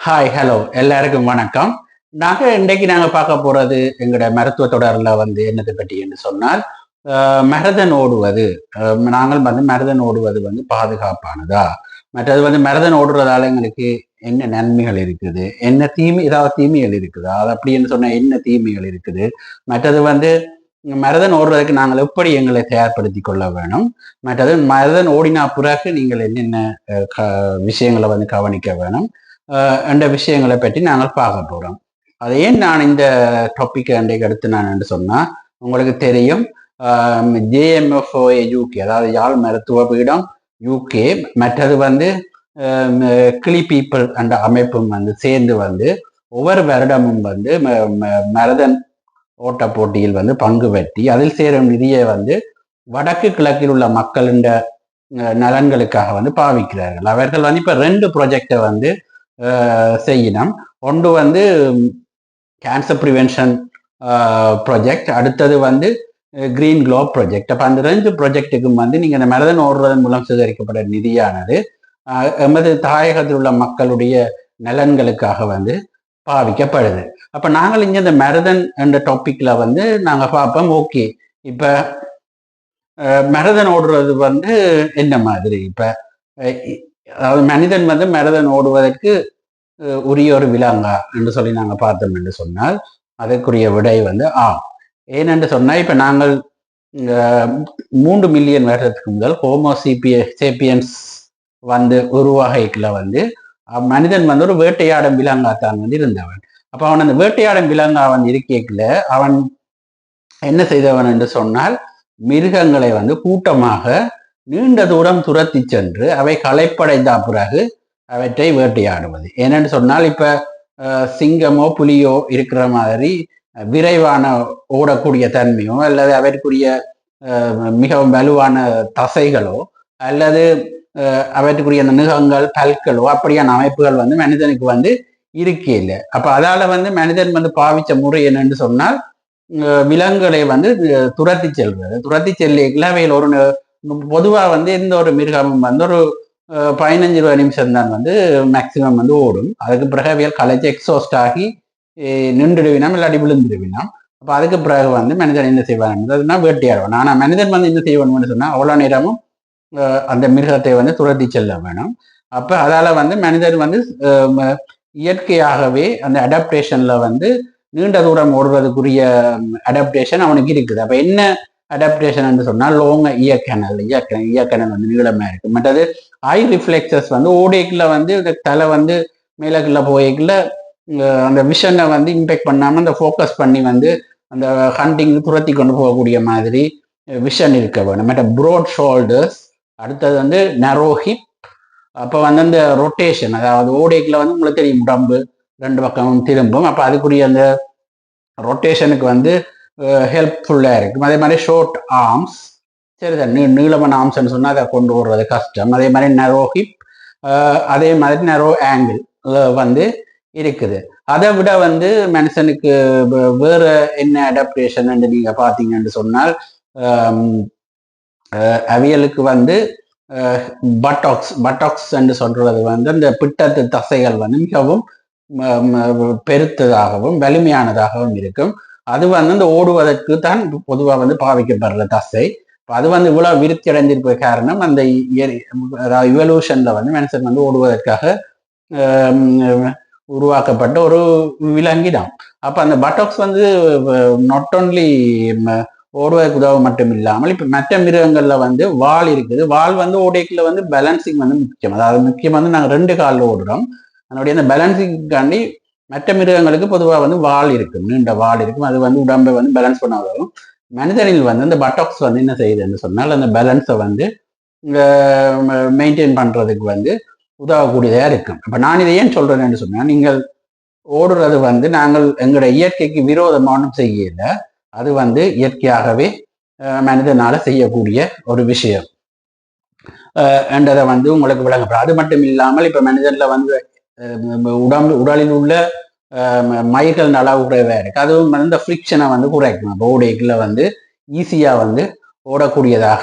Hi hello எல்லாருக்கும் வணக்கம். நாங்க இன்றைக்கு நாங்க பார்க்க போறது எங்களோட மருத்துவ தொடர்ல வந்து என்னதை பற்றி என்று சொன்னால் மரதன் ஓடுவது. நாங்கள் வந்து மரதன் ஓடுவது வந்து பாதுகாப்பானதா? மற்றது வந்து மரதன் ஓடுறதால எங்களுக்கு என்ன நன்மைகள் இருக்குது? என்ன தீமை ஏதாவது தீமைகள் இருக்குதா? அது அப்படின்னு சொன்னால் என்ன தீமைகள் இருக்குது? மற்றது வந்து மரதன் ஓடுறதுக்கு நாங்கள் எப்படி எங்களை தயார்படுத்தி கொள்ள வேணும் மற்றது மரதன் ஓடினா பிறகு நீங்கள் என்னென்ன க- விஷயங்களை வந்து கவனிக்க வேணும் என்ற விஷயங்களை பற்றி நாங்கள் பார்க்க போகிறோம் அது ஏன் நான் இந்த டாபிக் அன்றைக்கு எடுத்து நான் என்று சொன்னால் உங்களுக்கு தெரியும் ஜேஎம்எஃப்ஓஏ யூகே அதாவது யாழ் மருத்துவ பீடம் யூகே மற்றது வந்து கிளி பீப்பிள் என்ற அமைப்பும் வந்து சேர்ந்து வந்து ஒவ்வொரு வருடமும் வந்து ம- ம- மரதன் ஓட்ட போட்டியில் வந்து பங்கு பெற்றி அதில் சேரும் நிதியை வந்து வடக்கு கிழக்கில் உள்ள மக்களின் நலன்களுக்காக வந்து பாவிக்கிறார்கள். அவர்கள் வந்து இப்போ ரெண்டு ப்ரொஜெக்டை வந்து செய்யணும் ஒன்று வந்து கேன்சர் ப்ரிவென்ஷன் ப்ராஜெக்ட் அடுத்தது வந்து கிரீன் குளோப் ப்ராஜெக்ட் அப்போ அந்த ரெண்டு ப்ராஜெக்ட்டுக்கும் வந்து நீங்கள் இந்த மரதன் ஓடுறதன் மூலம் சேகரிக்கப்பட்ட நிதியானது எமது தாயகத்தில் உள்ள மக்களுடைய நலன்களுக்காக வந்து பாவிக்கப்படுது. அப்போ நாங்கள் இங்கே இந்த மரதன் என்ற டாப்பிக்கில் வந்து நாங்கள் பார்ப்போம் ஓகே இப்போ மரதன் ஓடுறது வந்து என்ன மாதிரி? இப்போ அதாவது மனிதன் வந்து மரதன் ஓடுவதற்கு உரிய ஒரு விலாங்கா என்று சொல்லி நாங்கள் பார்த்தோம் என்று சொன்னால் அதற்குரிய விடை வந்து ஆ ஏனென்று சொன்னால் இப்போ நாங்கள் மூன்று மில்லியன் வருடத்துக்கு முதல் ஹோமோசிபிய சேப்பியன்ஸ் வந்து உருவாகைக்குள்ள வந்து மனிதன் வந்து ஒரு வேட்டையாடும் விலங்காத்தான் வந்து இருந்தவன். அப்போ அவன் அந்த வேட்டையாடும் விலங்கா அவன் இருக்கைக்குள்ள அவன் என்ன செய்தவன் என்று சொன்னால் மிருகங்களை வந்து கூட்டமாக நீண்ட தூரம் துரத்தி சென்று அவை களைப்படைந்த பிறகு அவற்றை வேட்டையாடுவது. ஏனென்று சொன்னால் இப்போ சிங்கமோ புலியோ இருக்கிற மாதிரி விரைவான ஓடக்கூடிய தன்மையோ அல்லது அவற்றுக்குரிய மிகவும் வலுவான தசைகளோ அல்லது அவற்றுக்குரிய அந்த நுகங்கள் பல்களோ அப்படியான அமைப்புகள் வந்து மனிதனுக்கு வந்து இருக்கே இல்லை அப்போ அதால வந்து மனிதன் வந்து பாவிச்ச முறை என்னன்னு சொன்னால் விலங்குகளை வந்து துரத்தி செல்வது. துரத்தி செல்லிக்கல அவையில் ஒரு பொதுவாக வந்து எந்த ஒரு மிருகமும் வந்து ஒரு பதினஞ்சு இருபது நிமிஷம் தான் வந்து மேக்சிமம் வந்து ஓடும். அதுக்கு பிறகு அவையில் கலைச்சி எக்ஸாஸ்ட் ஆகி நின்றுடுவினாம் இல்லாட்டி விழுந்துடுவினாம். அப்போ அதுக்கு பிறகு வந்து மனிதன் என்ன செய்வான் அதுனா வேட்டையாடுவான். ஆனால் மனிதன் வந்து என்ன செய்வான்னு சொன்னால் அவ்வளோ நேரமும் அந்த மிருகத்தை வந்து துரத்தி செல்ல வேணும். அப்போ அதால் வந்து மனிதன் வந்து இயற்கையாகவே அந்த அடாப்டேஷனில் வந்து நீண்ட தூரம் ஓடுறதுக்குரிய அடாப்டேஷன் அவனுக்கு இருக்குது. அப்போ என்ன அடாப்டேஷன் என்று சொன்னால் லோங்க இயக்கணல் இயக்கணல் இயக்கணல் வந்து நீளமா இருக்குது மற்றது ஐ ரிஃப்ளெக்சஸ் வந்து ஓடைக்குள்ள வந்து இந்த தலை வந்து மேலக்குள்ள போய்க்குள்ள அந்த விஷனை வந்து இம்பேக்ட் பண்ணாமல் அந்த ஃபோக்கஸ் பண்ணி வந்து அந்த ஹண்டிங் துரத்தி கொண்டு போகக்கூடிய மாதிரி விஷன் இருக்க வேணும் மற்ற ப்ரோட் ஷோல்டர்ஸ் அடுத்தது வந்து நரோ ஹிப் அப்போ வந்து அந்த ரொட்டேஷன் அதாவது ஓடைக்குள்ள வந்து உங்களுக்கு தெரியும் உடம்பு ரெண்டு பக்கமும் திரும்பும். அப்போ அதுக்குரிய அந்த ரொட்டேஷனுக்கு வந்து ஹெல்ப்ஃபுல்லாக இருக்கும். அதே மாதிரி ஷார்ட் ஆர்ம்ஸ் சரி சார் நீ நீளமான ஆர்ம்ஸ்ன்னு சொன்னால் அதை கொண்டு வர்றது கஷ்டம். அதே மாதிரி நரோ ஹிப் அதே மாதிரி நரோ ஆங்கிள் வந்து இருக்குது. அதை விட வந்து மனுஷனுக்கு வேறு வேற என்ன அடாப்டேஷன் நீங்கள் பார்த்தீங்கன்னு சொன்னால் அவியலுக்கு வந்து பட்டாக்ஸ் பட்டாக்ஸ் என்று சொல்றது வந்து அந்த பிட்டத்து தசைகள் வந்து மிகவும் பெருத்ததாகவும் வலிமையானதாகவும் இருக்கும். அது வந்து அந்த ஓடுவதற்கு தான் பொதுவாக வந்து பாவிக்கப்படுற தசை. இப்போ அது வந்து இவ்வளவு விருத்தி அடைந்திருப்ப காரணம் அந்த இவல்யூஷன்ல வந்து மனுஷன் வந்து ஓடுவதற்காக உருவாக்கப்பட்ட ஒரு விலங்கிதான் அப்ப அந்த பட்டாக்ஸ் வந்து நாட் ஓன்லி ஓடுவதற்கு உதவ மட்டும் இல்லாமல் இப்ப மற்ற மிருகங்கள்ல வந்து வால் இருக்குது. வால் வந்து ஓடைக்குள்ள வந்து பேலன்சிங் வந்து முக்கியம். அதாவது முக்கியம் வந்து நாங்கள் ரெண்டு காலில் ஓடுறோம். அதனுடைய அந்த பேலன்சிங்காண்டி மற்ற மிருகங்களுக்கு பொதுவாக வந்து வால் இருக்கும் நீண்ட வால் இருக்கும். அது வந்து உடம்பை வந்து பேலன்ஸ் பண்ண உதவும் மனிதனில் வந்து இந்த பட்டாக்ஸ் வந்து என்ன செய்யுதுன்னு சொன்னால் அந்த பேலன்ஸை வந்து மெயின்டைன் பண்ணுறதுக்கு வந்து உதவக்கூடியதாக இருக்கும். இப்போ நான் இதை ஏன் சொல்கிறேன்னு சொன்னால் நீங்கள் ஓடுறது வந்து நாங்கள் எங்களுடைய இயற்கைக்கு விரோதமானும் செய்யல அது வந்து இயற்கையாகவே மனிதனால் செய்யக்கூடிய ஒரு விஷயம். என்றதை வந்து உங்களுக்கு விளங்கப்படும். அது மட்டும் இல்லாமல் இப்போ மனிதனில் வந்து உடம்பு உடலில் உள்ள அஹ், ம- மயிர்கள் அளவு குறைவா இருக்குது அதுவும் வந்து இந்த ஃப்ரிக்ஷனை வந்து குறைக்கும். அப்போ ஓடைக்குள்ள வந்து ஈஸியாக வந்து ஓடக்கூடியதாக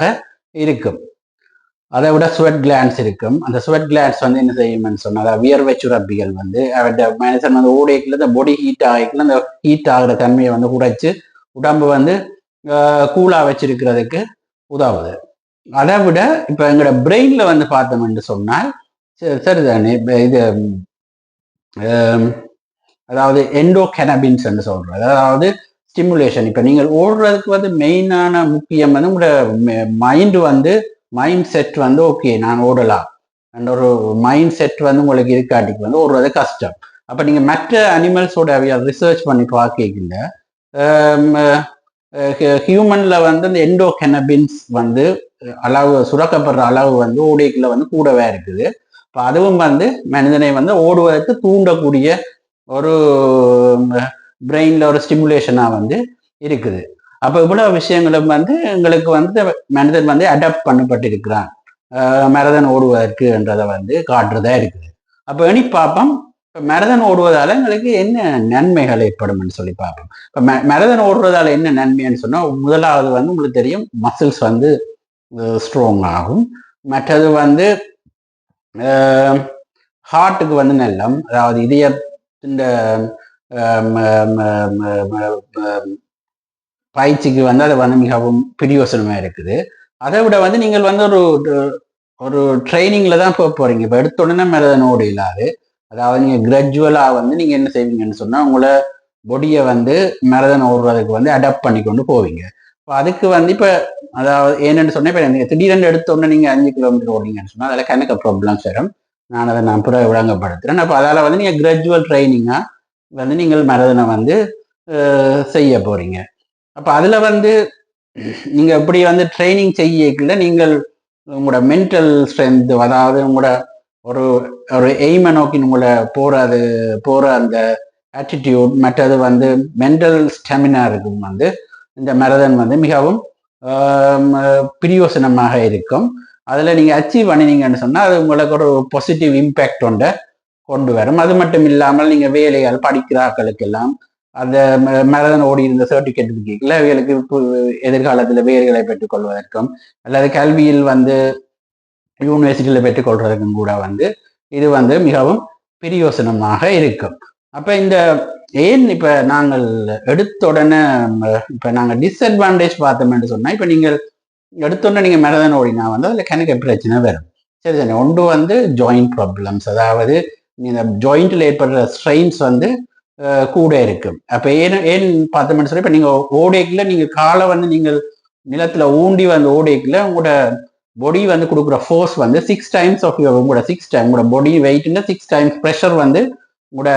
இருக்கும். அதை விட ஸ்வெட் கிளான்ஸ் இருக்கும். அந்த ஸ்வெட் கிளான்ஸ் வந்து என்ன செய்யும்னு சொன்னால் வியர்வை சுரப்பிகள் வந்து மனுஷன் வந்து ஓடைக்குள்ள இந்த பொடி ஹீட் ஆகிக்கல அந்த ஹீட் ஆகிற தன்மையை வந்து குறைச்சி உடம்பு வந்து கூலாக வச்சிருக்கிறதுக்கு உதவுது. அதை விட இப்போ எங்களோட பிரெயினில் வந்து பார்த்தோம்னு சொன்னால் சரி- தானே இப்ப இது அதாவது எண்டோ கெனபின்ஸ் என்று சொல்றோம். அதாவது ஸ்டிமுலேஷன் இப்போ நீங்கள் ஓடுறதுக்கு வந்து மெயினான முக்கியம் வந்து உங்களோட மைண்ட் வந்து மைண்ட் செட் வந்து ஓகே நான் ஓடலாம் அந்த ஒரு மைண்ட் செட் வந்து உங்களுக்கு இருக்காட்டிக்கு வந்து ஓடுறது கஷ்டம் அப்போ நீங்கள் மற்ற அனிமல்ஸோட ரிசர்ச் பண்ணி பார்க்கல ஹியூமன்ல வந்து இந்த எண்டோ கெனபின்ஸ் வந்து அளவு சுரக்கப்படுற அளவு வந்து ஓடைக்குள்ள வந்து கூடவே இருக்குது இப்போ அதுவும் வந்து மனிதனை வந்து ஓடுவதற்கு தூண்டக்கூடிய ஒரு பிரெயின்ல ஒரு ஸ்டிமுலேஷனாக வந்து இருக்குது. அப்போ இவ்வளோ விஷயங்களும் வந்து எங்களுக்கு வந்து மனிதன் வந்து அடாப்ட் பண்ணப்பட்டிருக்கிறான். அஹ் மரதன் ஓடுவதற்குன்றதை வந்து காட்டுறதா இருக்குது. அப்போ இனி பார்ப்போம். இப்போ மரதன் ஓடுவதால் எங்களுக்கு என்ன நன்மைகள் ஏற்படும்னு சொல்லி பார்ப்போம். இப்போ மரதன் ஓடுறதால என்ன நன்மைன்னு சொன்னால் முதலாவது வந்து உங்களுக்கு தெரியும் மசில்ஸ் வந்து ஸ்ட்ராங் ஆகும். மற்றது வந்து ஹார்ட்டுக்கு வந்து நல்லம். அதாவது இதயத்தின் பயிற்சிக்கு வந்து அது வந்து மிகவும் பிரியோசனமாக இருக்குது. அதை விட வந்து நீங்கள் வந்து ஒரு ஒரு ட்ரைனிங்கில் தான் போக போகிறீங்க இப்போ எடுத்த உடனே மேலதனோடு இல்லாது. அதாவது நீங்கள் கிரஜுவலாக வந்து நீங்கள் என்ன செய்வீங்கன்னு சொன்னால் உங்களை பொடியை வந்து மெரதன் ஓடுறதுக்கு வந்து அடாப்ட் பண்ணி கொண்டு போவீங்க. இப்போ அதுக்கு வந்து இப்போ அதாவது ஏன்னு சொன்னா இப்போ நீங்கள் திடீரென்று எடுத்தோடனே நீங்கள் அஞ்சு கிலோமீட்டர் ஓடுறீங்கன்னு சொன்னால் அதில் கணக்கு ப்ராப்ளம்ஸ் வரும் நான் அதை நான் பிற விளங்கப்படுத்துகிறேன் அப்போ அதால் வந்து நீங்கள் கிராஜுவல் ட்ரைனிங்காக வந்து நீங்கள் மரதனை வந்து செய்ய போறீங்க. அப்போ அதில் வந்து நீங்கள் எப்படி வந்து ட்ரைனிங் செய்யக்குள்ள நீங்கள் உங்களோட மென்டல் ஸ்ட்ரென்த் அதாவது உங்களோட ஒரு ஒரு எய்மை நோக்கி உங்களை அது போகிற அந்த ஆட்டிடியூட் மற்றது வந்து மென்டல் ஸ்டெமினா இருக்கும் வந்து இந்த மரதன் வந்து மிகவும் பிரியோசனமாக இருக்கும். அதில் நீங்கள் அச்சீவ் பண்ணினீங்கன்னு சொன்னால் அது உங்களுக்கு ஒரு பாசிட்டிவ் இம்பேக்ட் ஒன்றை கொண்டு வரும். அது மட்டும் இல்லாமல் நீங்கள் வேலைகள் படிக்கிற ஆட்களுக்கெல்லாம் அந்த மரதன் ஓடி இருந்த சர்டிஃபிகேட் இருக்கீங்களா அவைகளுக்கு எதிர்காலத்தில் வேர்களை பெற்றுக்கொள்வதற்கும் அல்லது கல்வியில் வந்து யூனிவர்சிட்டியில் பெற்றுக்கொள்வதற்கும் கூட வந்து இது வந்து மிகவும் பிரியோசனமாக இருக்கும். அப்போ இந்த ஏன் இப்போ நாங்கள் எடுத்த உடனே இப்போ நாங்கள் டிஸ்அட்வான்டேஜ் பார்த்தோம்னு சொன்னால் இப்போ நீங்கள் எடுத்த உடனே நீங்கள் மரதன் ஓடினா வந்து அதில் கணக்கு பிரச்சனை வரும்? சரி சரி. ஒன்று வந்து ஜாயிண்ட் ப்ராப்ளம்ஸ் அதாவது இந்த ஜாயிண்ட்டில் ஏற்படுற ஸ்ட்ரெயின்ஸ் வந்து கூட இருக்கும். அப்போ ஏன் ஏன் பார்த்தோம்னு சொல்லி இப்போ நீங்கள் ஓடைக்குள்ள நீங்கள் காலை வந்து நீங்கள் நிலத்துல ஊண்டி வந்து ஓடைக்குள்ள உங்களோட பொடி வந்து கொடுக்குற ஃபோர்ஸ் வந்து சிக்ஸ் டைம்ஸ் ஆஃப் யுவர் உங்களோட சிக்ஸ் டைம் உங்களோட பொடி வெயிட்னா சிக்ஸ் டைம்ஸ் ப்ரெஷர் வந்து உங்களோட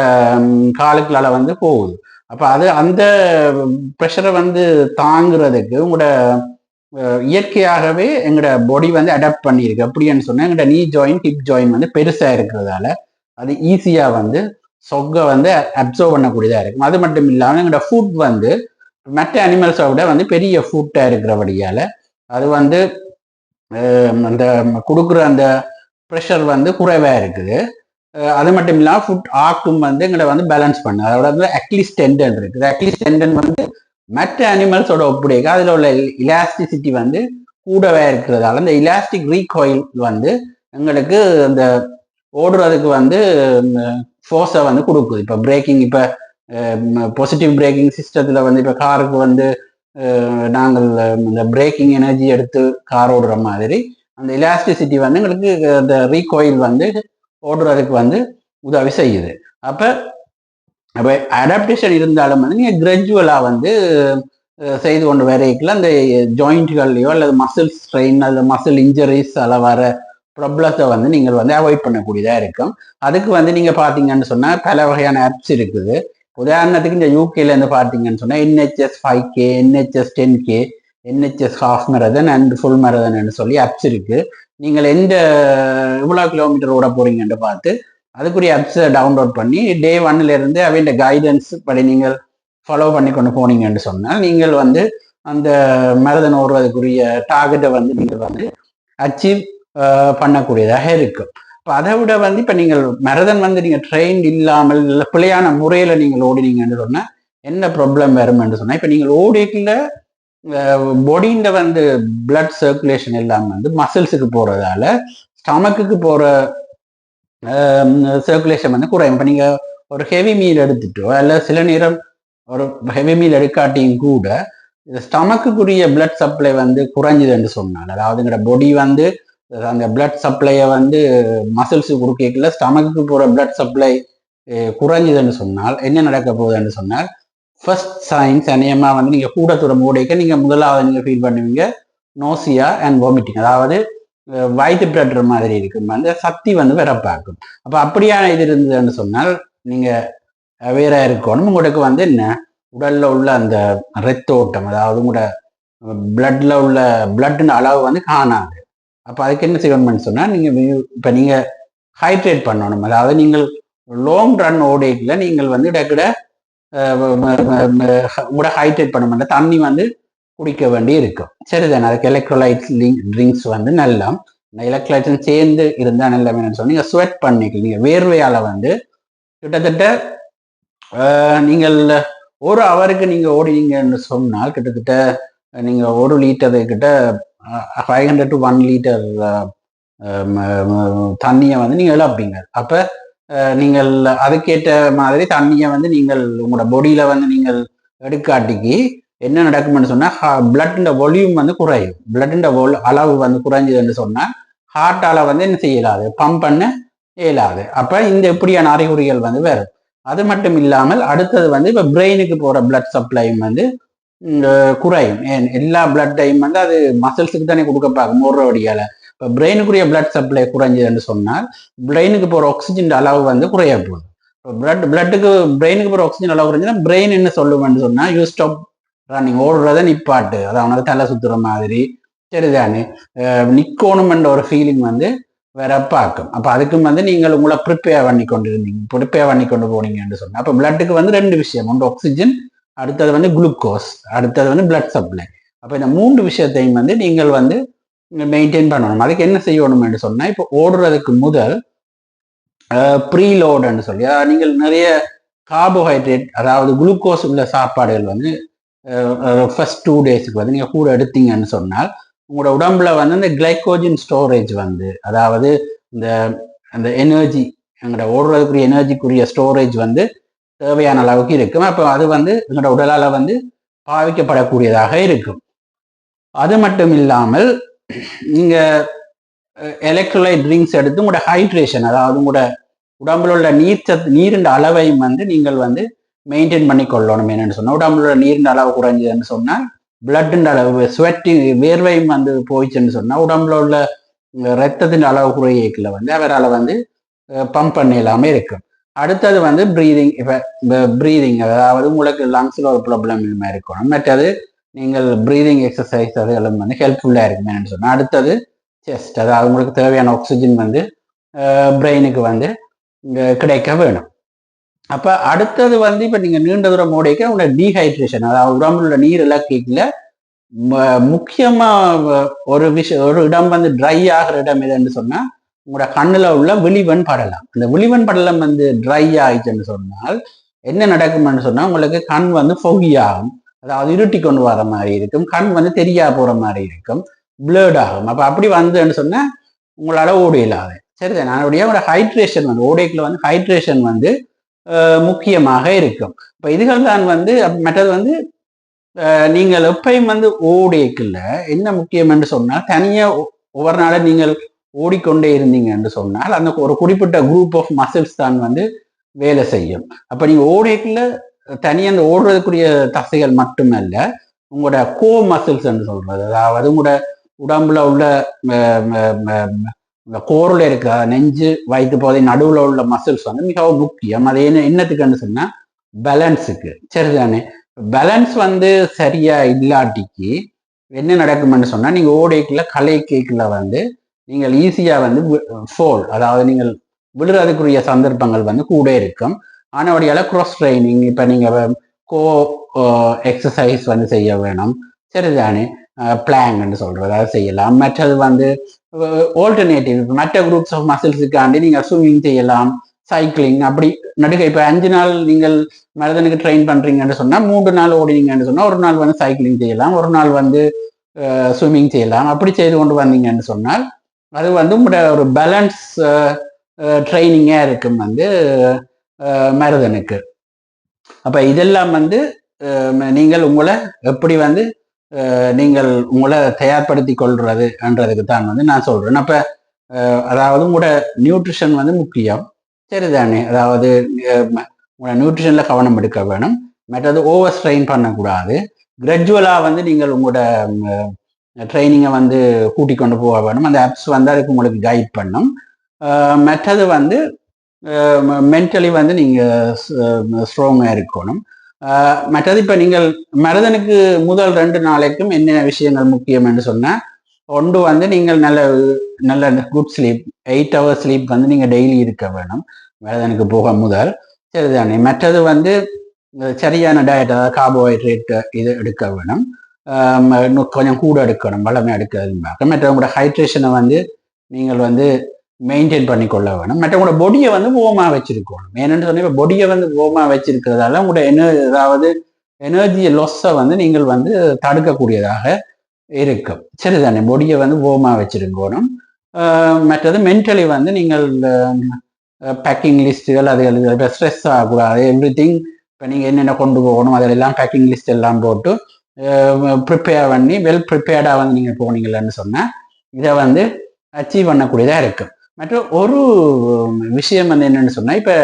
காலுக்குள்ளால வந்து போகுது. அப்போ அது அந்த ப்ரெஷரை வந்து தாங்குறதுக்கு உங்களோட இயற்கையாகவே எங்களோட பொடி வந்து அடாப்ட் பண்ணியிருக்கு. அப்படின்னு சொன்னால் எங்களோட நீ ஜாயின் ஹிப் ஜாயின் வந்து பெருசாக இருக்கிறதால அது ஈஸியாக வந்து சொக்கை வந்து அப்சர்வ் பண்ணக்கூடியதாக இருக்கும். அது மட்டும் இல்லாமல் எங்களோட ஃபுட் வந்து மற்ற அனிமல்ஸை விட வந்து பெரிய ஃபுட்டாக இருக்கிறபடியால் அது வந்து அந்த கொடுக்குற அந்த ப்ரெஷர் வந்து குறைவாக இருக்குது. அது மட்டும் இல்லாமல் ஃபுட் ஆக்கும் வந்து எங்களை வந்து பேலன்ஸ் பண்ணு அதோட வந்து அட்லீஸ்ட் டெண்டன் இருக்குது அட்லீஸ்ட் டெண்டன் வந்து மற்ற அனிமல்ஸோட ஒப்படைக்க அதில் உள்ள இலாஸ்டிசிட்டி வந்து கூடவே இருக்கிறதால இந்த இலாஸ்டிக் ரீகாயில் வந்து எங்களுக்கு அந்த ஓடுறதுக்கு வந்து ஃபோர்ஸை வந்து கொடுக்குது. இப்போ பிரேக்கிங் இப்போ பாசிட்டிவ் பிரேக்கிங் சிஸ்டத்தில் வந்து இப்போ காருக்கு வந்து நாங்கள் இந்த பிரேக்கிங் எனர்ஜி எடுத்து கார் ஓடுற மாதிரி அந்த இலாஸ்டிசிட்டி வந்து எங்களுக்கு அந்த ரீகோயில் வந்து ஓடுறதுக்கு வந்து உதவி செய்யுது. அப்போ அப்போ அடாப்டேஷன் இருந்தாலும் வந்து நீங்கள் கிராஜுவலாக வந்து செய்து கொண்டு வரைக்குள்ள அந்த ஜாயிண்ட்கள்லையோ அல்லது மசில் ஸ்ட்ரெயின் அல்லது மசில் இன்ஜரிஸ் அதில் வர ப்ராப்ளத்தை வந்து நீங்கள் வந்து அவாய்ட் பண்ணக்கூடியதாக இருக்கும். அதுக்கு வந்து நீங்கள் பார்த்தீங்கன்னு சொன்னால் பல வகையான ஆப்ஸ் இருக்குது. உதாரணத்துக்கு இந்த யூகேல இருந்து பார்த்தீங்கன்னு சொன்னால் NHS five K NHS ten K NHS half marathon and full marathon சொல்லி ஆப்ஸ் இருக்குது நீங்கள் எந்த எவ்வளோ கிலோமீட்டர் ஓட போறீங்கன்னு பார்த்து அதுக்குரிய ஆப்ஸை டவுன்லோட் பண்ணி டே ஒன்ல இருந்து கைடன்ஸ் படி நீங்கள் ஃபாலோ பண்ணி கொண்டு போனீங்கன்னு சொன்னால் நீங்கள் வந்து அந்த மரதன் ஓடுறதுக்குரிய டார்கெட்டை வந்து நீங்கள் வந்து அச்சீவ் பண்ணக்கூடியதாக இருக்கும். இப்போ அதை விட வந்து இப்போ நீங்கள் மரதன் வந்து நீங்கள் ட்ரெயின் இல்லாமல் இல்லை பிழையான முறையில் நீங்கள் ஓடினீங்கன்னு சொன்னால் என்ன ப்ராப்ளம் வரும் என்று சொன்னால் இப்போ நீங்கள் ஓடிக்கல பொடியின் வந்து பிளட் சர்க்குலேஷன் எல்லாம் வந்து மசில்ஸுக்கு போகிறதால ஸ்டமக்குக்கு போகிற சர்க்குலேஷன் வந்து குறையும். இப்போ நீங்கள் ஒரு ஹெவி மீல் எடுத்துட்டோ அல்ல சில நேரம் ஒரு ஹெவி மீல் எடுக்காட்டியும் கூட ஸ்டமக்குரிய பிளட் சப்ளை வந்து குறைஞ்சுதுன்னு சொன்னால் அதாவது எங்களோட பொடி வந்து அந்த பிளட் சப்ளையை வந்து மசில்ஸு கொடுக்கல ஸ்டமக்கு போகிற பிளட் சப்ளை குறைஞ்சதுன்னு சொன்னால் என்ன நடக்க போகுதுன்னு சொன்னால் ஃபர்ஸ்ட் சைன்ஸ் அநேகமாக வந்து நீங்கள் கூட தூரம் நீங்கள் முதலாவது நீங்கள் ஃபீல் பண்ணுவீங்க. நோசியா அண்ட் வாமிட்டிங் அதாவது வயிற்று பிரட்டுற மாதிரி இருக்கும். அந்த சக்தி வந்து வரப்பாக்கும் அப்போ அப்படியான இது இருந்ததுன்னு சொன்னால் நீங்கள் அவேராக இருக்கணும். உங்களுக்கு வந்து என்ன? உடலில் உள்ள அந்த ரத்த ஓட்டம் அதாவது உங்களோட பிளட்டில் உள்ள பிளட்டின் அளவு வந்து காணாது. அப்போ அதுக்கு என்ன செய்யணும்னு சொன்னால் நீங்கள் இப்போ நீங்கள் ஹைட்ரேட் பண்ணணும். அதாவது நீங்கள் லாங் ரன் ஓடேட்டில் நீங்கள் வந்து இடக்கிட உங்களோட ஹைட்ரேட் பண்ண மாட்டேன். தண்ணி வந்து குடிக்க வேண்டி இருக்கும். சரிதானே? அதுக்கு எலக்ட்ரோலைட் ட்ரிங்க்ஸ் வந்து நல்லா எலக்ட்ரோலைட்ஸும் சேர்ந்து இருந்தால் நல்லா என்னன்னு சொன்னா நீங்கள் ஸ்வெட் பண்ணிக்கலாம். நீங்கள் வேர்வையால் வந்து கிட்டத்தட்ட நீங்கள் ஒரு ஹவருக்கு நீங்கள் ஓடினீங்கன்னு சொன்னால் கிட்டத்தட்ட நீங்கள் ஒரு லிட்டரு கிட்ட five hundred to one litre தண்ணியை வந்து நீங்கள் இழப்பீங்க. அப்போ நீங்கள் அதுக்கேற்ற மாதிரி தண்ணியை வந்து நீங்கள் உங்களோட பொடியில் வந்து நீங்கள் எடுக்காட்டிக்கு என்ன நடக்கும்னு சொன்னால் பிளட்டின் வால்யூம் வந்து குறையும். பிளட்டின் அளவு வந்து குறைஞ்சதுன்னு சொன்னால் ஹார்ட்டால் வந்து என்ன செய்யலாது? பம்ப் பண்ண இயலாது. அப்போ இந்த இப்படியான அறிகுறிகள் வந்து வரும். அது மட்டும் இல்லாமல் அடுத்தது வந்து இப்போ பிரெயினுக்கு போகிற பிளட் சப்ளையும் வந்து குறையும். ஏன் எல்லா பிளட்டையும் வந்து அது மசில்ஸுக்கு தானே கொடுக்க பார்க்கும் ஒரு வடியால் பிரெயினுக்குரிய பிளட் சப்ளை குறைஞ்சதுன்னு சொன்னால் பிரெயினுக்கு போகிற ஆக்சிஜன் அளவு வந்து குறைய போகுது. இப்போ பிளட் பிளட்டுக்கு பிரெயினுக்கு போகிற ஆக்சிஜன் அளவு குறைஞ்சுன்னா பிரெயின் என்ன சொல்லுவேன்னு சொன்னால் யூ ஸ்டாப் ரன்னிங் ஓடுறத நிப்பாட்டு. அது அவனுக்கு தலை சுத்துற மாதிரி. சரிதானே? அஹ் நிக்கோணுமென்ற ஒரு ஃபீலிங் வந்து வேற பார்க்கும். அப்போ அதுக்கும் வந்து நீங்கள் உங்களை ப்ரிப்பேர் பண்ணி கொண்டு இருந்தீங்க ப்ரிப்பேர் பண்ணி கொண்டு போனீங்கன்னு சொன்னால் அப்போ பிளட்டுக்கு வந்து ரெண்டு விஷயம். ஒன்று ஆக்சிஜன் அடுத்தது வந்து குளுக்கோஸ் அடுத்தது வந்து பிளட் சப்ளை அப்போ இந்த மூன்று விஷயத்தையும் வந்து நீங்கள் வந்து மெயின்டைன் பண்ணணும். அதுக்கு என்ன செய்யணும்னு சொன்னால் இப்போ ஓடுறதுக்கு முதல் ப்ரீலோடுன்னு சொல்லி நீங்கள் நிறைய கார்போஹைட்ரேட் அதாவது குளுக்கோஸ் உள்ள சாப்பாடுகள் வந்து ஃபர்ஸ்ட் டூ டேஸுக்கு வந்து நீங்கள் கூட எடுத்தீங்கன்னு சொன்னால் உங்களோட உடம்புல வந்து இந்த கிளைக்கோஜின் ஸ்டோரேஜ் வந்து அதாவது இந்த அந்த எனர்ஜி எங்களோட ஓடுறதுக்குரிய எனர்ஜிக்குரிய ஸ்டோரேஜ் வந்து தேவையான அளவுக்கு இருக்கும். அப்போ அது வந்து எங்களோட உடலால் வந்து பாவிக்கப்படக்கூடியதாக இருக்கும். அது மட்டும் இல்லாமல் நீங்கள் எலக்ட்ரோலைட் ட்ரிங்க்ஸ் எடுத்து உங்களோட ஹைட்ரேஷன் அதாவது உங்களோட உடம்புல உள்ள நீர் சத்து நீரின் அளவையும் வந்து நீங்கள் வந்து மெயின்டைன் பண்ணி கொள்ளணும் என்னன்னு சொன்னால் உடம்புல உள்ள நீரின் அளவு குறைஞ்சதுன்னு சொன்னால் பிளட்டின் அளவு ஸ்வெட்டிங் வேர்வையும் வந்து போயிடுச்சுன்னு சொன்னால் உடம்புல உள்ள ரத்தத்தின் அளவு குறையில வந்து அவரால் வந்து பம்ப் பண்ண இல்லாமல் இருக்கும். அடுத்தது வந்து ப்ரீதிங் இப்போ ப்ரீதிங் அதாவது உங்களுக்கு லங்ஸில் ஒரு ப்ராப்ளம் இல்லாமல் இருக்கணும். மற்றது நீங்கள் ப்ரீதிங் எக்ஸசைஸ் அது எல்லாம் வந்து ஹெல்ப்ஃபுல்லாக இருக்குமேனு சொன்னால் அடுத்தது செஸ்ட் அதாவது உங்களுக்கு தேவையான ஆக்சிஜன் வந்து பிரெயினுக்கு வந்து கிடைக்க வேணும். அப்போ அடுத்தது வந்து இப்போ நீங்கள் நீண்ட தூரம் ஓடிக்க உங்களோட டீஹைட்ரேஷன் அதாவது உடம்புல உள்ள நீர் இலக்கியில் முக்கியமாக ஒரு விஷயம் ஒரு இடம் வந்து ட்ரை ஆகிற இடம் எதுன்னு சொன்னால் உங்களோட கண்ணில் உள்ள விழிவன் படலம். அந்த விழிவன் படலம் வந்து ட்ரை ஆயிடுச்சுன்னு சொன்னால் என்ன நடக்கும்னு சொன்னால் உங்களுக்கு கண் வந்து ஃபொகி ஆகும். அதாவது இருட்டி கொண்டு வர மாதிரி இருக்கும். கண் வந்து தெரியா போகிற மாதிரி இருக்கும். பிளர்ட் ஆகும். அப்போ அப்படி வந்ததுன்னு சொன்னால் உங்களால் ஓட இல்லாது சரிதான்? அதனுடைய ஒரு ஹைட்ரேஷன் வந்து ஓடைக்குள்ள வந்து ஹைட்ரேஷன் வந்து முக்கியமாக இருக்கும். இப்போ இதுகள் தான் வந்து மற்றது வந்து நீங்கள் எப்பயும் வந்து ஓடைக்குள்ள என்ன முக்கியம் என்று சொன்னால் தனியாக ஒவ்வொரு நாளும் நீங்கள் ஓடிக்கொண்டே இருந்தீங்க என்று சொன்னால் அந்த ஒரு குறிப்பிட்ட குரூப் ஆஃப் மசில்ஸ் தான் வந்து வேலை செய்யும். அப்போ நீங்கள் ஓடைக்குள்ள தனியாக அந்த ஓடுறதுக்குரிய தசைகள் மட்டுமல்ல உங்களோட கோ மசில்ஸ் என்று சொல்றது. அதாவது உங்களோட உடம்புல உள்ள இந்த கோரில் இருக்க நெஞ்சு வயிற்று பகுதி நடுவில் உள்ள மசில்ஸ் வந்து மிகவும் முக்கியம். அது என்ன என்னத்துக்குன்னு சொன்னால் பேலன்ஸுக்கு சரிதானே? பேலன்ஸ் வந்து சரியா இல்லாட்டிக்கு என்ன நடக்கும்னு சொன்னால் நீங்கள் ஓடைக்குள்ள கலை கேக்குல வந்து நீங்கள் ஈஸியாக வந்து ஃபோல் அதாவது நீங்கள் விழுறதுக்குரிய சந்தர்ப்பங்கள் வந்து கூட இருக்கும். ஆனவடியால cross ட்ரைனிங் இப்போ நீங்கள் கோ எக்ஸசைஸ் வந்து செய்ய வேணும். சரிதானே? பிளாங்னு சொல்கிறது அதை செய்யலாம். மற்றது வந்து ஆல்டர்னேட்டிவ் மற்ற குரூப்ஸ் ஆஃப் மசில்ஸுக்காண்டி நீங்கள் ஸ்விம்மிங் செய்யலாம் சைக்கிளிங் அப்படி நடுக்க இப்போ அஞ்சு நாள் நீங்கள் மரதனுக்கு ட்ரெயின் பண்ணுறீங்கன்னு சொன்னால் மூன்று நாள் ஓடினீங்கன்னு சொன்னால் ஒரு நாள் வந்து சைக்கிளிங் செய்யலாம் ஒரு நாள் வந்து ஸ்விம்மிங் செய்யலாம். அப்படி செய்து கொண்டு வந்தீங்கன்னு சொன்னால் அது வந்து உங்களோட ஒரு பேலன்ஸ் ட்ரைனிங்காக இருக்கும் வந்து மருதனுக்கு. அப்போ இதெல்லாம் வந்து நீங்கள் உங்களை எப்படி வந்து நீங்கள் உங்களை தயார்படுத்தி கொள்றதுன்றதுக்கு தான் வந்து நான் சொல்கிறேன் அப்போ அதாவது உங்களோட நியூட்ரிஷன் வந்து முக்கியம். சரிதானே? அதாவது அஹ், உங்களோட நியூட்ரிஷனில் கவனம் எடுக்க வேணும். மற்றது ஓவர் ஸ்ட்ரெயின் பண்ணக்கூடாது. கிராஜுவலாக வந்து நீங்கள் உங்களோட ட்ரைனிங்கை வந்து கூட்டி கொண்டு போக வேணும். அந்த ஆப்ஸ் வந்து அதுக்கு உங்களுக்கு கைட் பண்ணும். மற்றது வந்து மென்டலி வந்து நீங்கள் ஸ்ட்ராங்காக இருக்கணும். மற்றது இப்போ நீங்கள் மருதனுக்கு முதல் ரெண்டு நாளைக்கும் என்னென்ன விஷயங்கள் முக்கியம் என்று சொன்னால் ஒன்று வந்து நீங்கள் நல்ல நல்ல good sleep eight hours sleep வந்து நீங்கள் டெய்லி இருக்க வேணும் மருதனுக்கு போக முதல் சரிதானே? மற்றது வந்து சரியான டயட் அதாவது கார்போஹைட்ரேட் இது எடுக்க வேணும். இன்னும் கொஞ்சம் கூட எடுக்கணும் வளமை எடுக்கிறதுன்னு மற்ற உங்களோட ஹைட்ரேஷனை வந்து நீங்கள் வந்து மெயின்டைன் பண்ணி கொள்ள வேணும். மற்ற உங்களோட பொடியை வந்து ஓமா வச்சிருக்கணும். ஏன்னு சொன்னா இப்போ பொடியை வந்து ஓமா வச்சிருக்கிறதால உங்களோட என அதாவது எனர்ஜி லொஸ்ஸை வந்து நீங்கள் வந்து தடுக்கக்கூடியதாக இருக்கும். சரிதானே? பொடியை வந்து ஓமா வச்சிருக்கணும். மற்றது மென்டலி வந்து நீங்கள் பேக்கிங் லிஸ்ட்டுகள் அது இப்போ ஸ்ட்ரெஸ் ஆகக்கூடாது எவ்ரி திங் இப்போ நீங்கள் என்னென்ன கொண்டு போகணும் அதெல்லாம் பேக்கிங் லிஸ்ட் எல்லாம் போட்டு ப்ரிப்பேர் பண்ணி வெல் ப்ரிப்பேர்டாக வந்து நீங்கள் போனீங்கன்னு சொன்னால் இதை வந்து அச்சீவ் பண்ணக்கூடியதாக இருக்கும். மற்ற ஒரு விஷயம் வந்து என்னன்னு சொன்னால் இப்போ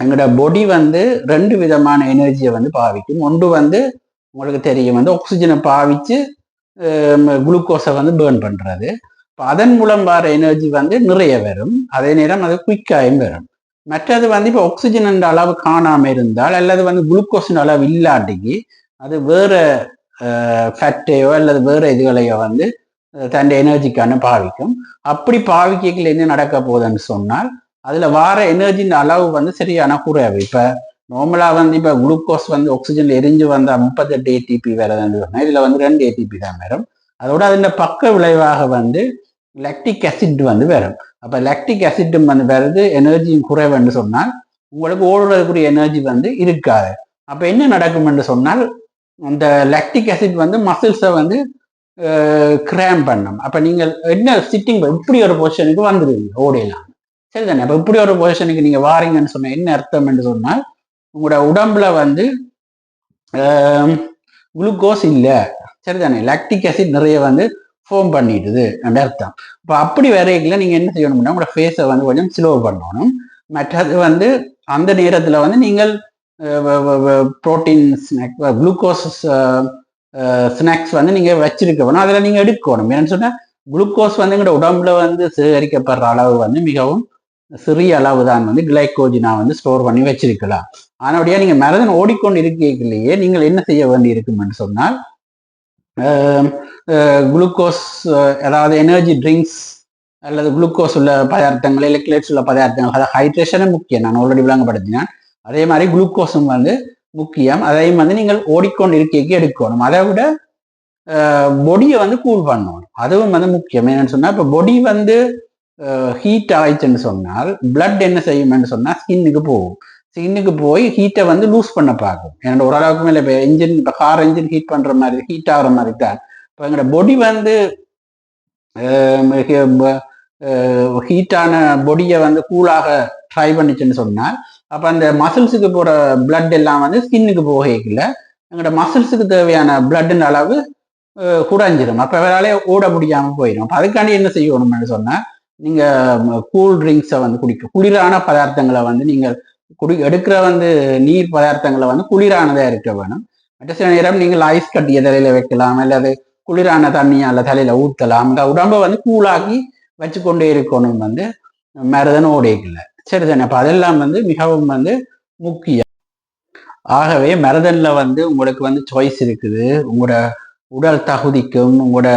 எங்களோட பொடி வந்து ரெண்டு விதமான எனர்ஜியை வந்து பாவிக்கும். ஒன்று வந்து உங்களுக்கு தெரியும் வந்து ஆக்சிஜனை பாவிச்சு குளுக்கோஸை வந்து பேர்ன் பண்ணுறது இப்போ அதன் மூலம் வர எனர்ஜி வந்து நிறைய வரும். அதே நேரம் அது குயிக்காயும் வரும். மற்றது வந்து இப்போ ஆக்சிஜன் அளவு காணாமல் இருந்தால் அல்லது வந்து குளுக்கோஸின் அளவு இல்லாட்டிக்கு அது வேற ஃபேட்டையோ அல்லது வேற இதுகளையோ வந்து தன் எனர்ஜிக்கான பாவிக்கும் அப்படி பாவிக்கைகள் என்ன நடக்க போகுதுன்னு சொன்னால் அதுல வார எனர்ஜியின் அளவு வந்து சரியான குறைவு. இப்ப நார்மலா வந்து இப்ப குளுக்கோஸ் வந்து ஆக்சிஜன்ல எரிஞ்சு வந்தா முப்பத்தெட்டு ஏடிபி வரதுன்னு சொன்னா இதுல வந்து ரெண்டு ஏடிபி தான் வரும். அதோட அதில் பக்க விளைவாக வந்து லக்டிக் அசிட் வந்து வரும். அப்ப லக்டிக் அசிட்டும் வந்து வருது எனர்ஜியும் குறைவுன்னு சொன்னால் உங்களுக்கு ஓடுறதுக்குரிய எனர்ஜி வந்து இருக்காது. அப்ப என்ன நடக்கும் என்று சொன்னால் அந்த லக்டிக் அசிட் வந்து மசில்ஸை வந்து கிராம் பண்ணணும். அப்போ நீங்கள் என்ன சிட்டிங் இப்படி ஒரு பொசிஷனுக்கு வந்துடுவீங்க ஓடியெல்லாம். சரி தானே அப்போ இப்படி ஒரு பொசிஷனுக்கு நீங்கள் வாரீங்கன்னு சொன்னால் என்ன அர்த்தம் என்று சொன்னால் உங்களோட உடம்புல வந்து குளுக்கோஸ் இல்லை. சரிதானே? லாக்டிக் ஆசிட் நிறைய வந்து ஃபோம் பண்ணிடுது அந்த அர்த்தம். இப்போ அப்படி வரையில நீங்கள் என்ன செய்யணும்னா உங்களோட ஃபேஸை வந்து கொஞ்சம் ஸ்லோ பண்ணணும். மற்றது வந்து அந்த நேரத்தில் வந்து நீங்கள் புரோட்டீன் ஸ்நாக் குளுக்கோஸ் ஸ்நாக்ஸ் வந்து நீங்கள் வச்சிருக்க வேணும். அதில் நீங்கள் எடுக்கணும். ஏன்னு சொன்னால் குளுக்கோஸ் வந்து எங்களோட உடம்புல வந்து சேகரிக்கப்படுற அளவு வந்து மிகவும் சிறிய அளவு தான் வந்து கிளைக்கோஜினா வந்து ஸ்டோர் பண்ணி வச்சிருக்கலாம். ஆனபடியா நீங்கள் மரதன் ஓடிக்கொண்டு இருக்கையிலேயே நீங்கள் என்ன செய்ய வேண்டி இருக்கும்னு சொன்னால் குளுக்கோஸ் அதாவது எனர்ஜி ட்ரிங்க்ஸ் அல்லது குளுக்கோஸ் உள்ள பதார்த்தங்கள் எலக்ட்ரேட்ஸ் உள்ள பதார்த்தங்கள் அதாவது ஹைட்ரேஷனும் முக்கியம். நான் ஆல்ரெடி விளங்கப்படுத்தினேன். அதே மாதிரி குளுக்கோஸும் வந்து முக்கியம். அதையும் வந்து நீங்கள் ஓடிக்கொண்டு இருக்கைக்கு எடுக்கணும். அதை விட பொடியை வந்து கூல் பண்ணணும். அதுவும் வந்து முக்கியம். என்னன்னு சொன்னால் இப்போ பொடி வந்து ஹீட் ஆயிடுச்சுன்னு சொன்னால் பிளட் என்ன செய்யும்னு சொன்னால் ஸ்கின்னுக்கு போகும். ஸ்கின்னுக்கு போய் ஹீட்டை வந்து லூஸ் பண்ண பார்க்கும். என்னோட ஓரளவுக்கு மேலே இப்போ இன்ஜின் இப்போ கார் இன்ஜின் ஹீட் பண்ணுற மாதிரி ஹீட் ஆகிற மாதிரி தான். இப்போ எங்களோட பொடி வந்து ஹீட்டான பொடியை வந்து கூலாக ட்ரை பண்ணிச்சுன்னு சொன்னால் அப்போ அந்த மசில்ஸுக்கு போகிற பிளட் எல்லாம் வந்து ஸ்கின்னுக்கு போகல எங்களோட மசில்ஸுக்கு தேவையான பிளட்டின் அளவு குறைஞ்சிடும் அப்போ வேறாலே ஓட முடியாமல் போயிடும் அப்போ அதுக்காண்டி என்ன செய்யணும்னு சொன்னால் நீங்கள் கூல் ட்ரிங்க்ஸை வந்து குடிக்க குளிரான பதார்த்தங்களை வந்து நீங்கள் குடி எடுக்கிற வந்து நீர் பதார்த்தங்களை வந்து குளிரானதாக இருக்க வேணும். மற்ற சில நேரம் நீங்கள் ஐஸ் கட்டிய தலையில் வைக்கலாம் அல்லது குளிரான தண்ணியால் தலையில் ஊற்றலாம் இந்த உடம்பை வந்து கூலாக்கி வச்சுக்கொண்டே இருக்கணும் வந்து மருதன் சரி தானே அப்போ அதெல்லாம் வந்து மிகவும் வந்து முக்கியம். ஆகவே மரதன்ல வந்து உங்களுக்கு வந்து சாய்ஸ் இருக்குது. உங்களோட உடல் தகுதிக்கும் உங்களோட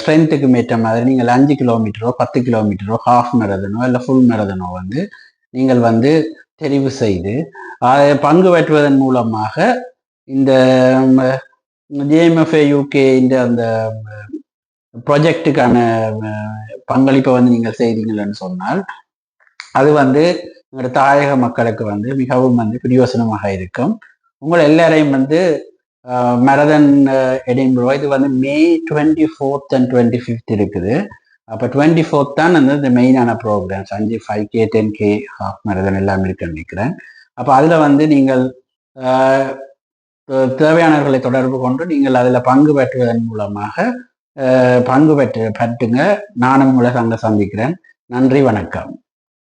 ஸ்ட்ரென்த்துக்கும் ஏற்ற மாதிரி நீங்கள் அஞ்சு கிலோமீட்டரோ பத்து கிலோமீட்டரோ ஹாஃப் மெரதனோ இல்லை ஃபுல் மெரதனோ வந்து நீங்கள் வந்து தெரிவு செய்து அதை பங்கு பெற்றுவதன் மூலமாக இந்த ஜேஎம்எஃப்ஏ யூகே இந்த அந்த ப்ரொஜெக்டுக்கான பங்களிப்பை வந்து நீங்கள் செய்தீங்கன்னு சொன்னால் அது வந்து எங்களோட தாயக மக்களுக்கு வந்து மிகவும் வந்து பிரயோசனமாக இருக்கும். உங்கள் எல்லாரையும் வந்து மரதன் எடின்புரோ இது வந்து May twenty fourth and twenty fifth இருக்குது. அப்போ டுவெண்ட்டி ஃபோர்த் தான் வந்து இந்த மெயினான ப்ரோக்ராம்ஸ் அஞ்சு five K ten K half marathon எல்லாம் இருக்குன்னு நினைக்கிறேன். அப்போ அதில் வந்து நீங்கள் தேவையானவர்களை தொடர்பு கொண்டு நீங்கள் அதில் பங்கு பெற்றுவதன் மூலமாக பங்கு பெற்று பெற்றுங்க. நானும் உங்களை அங்கே சந்திக்கிறேன். நன்றி வணக்கம்.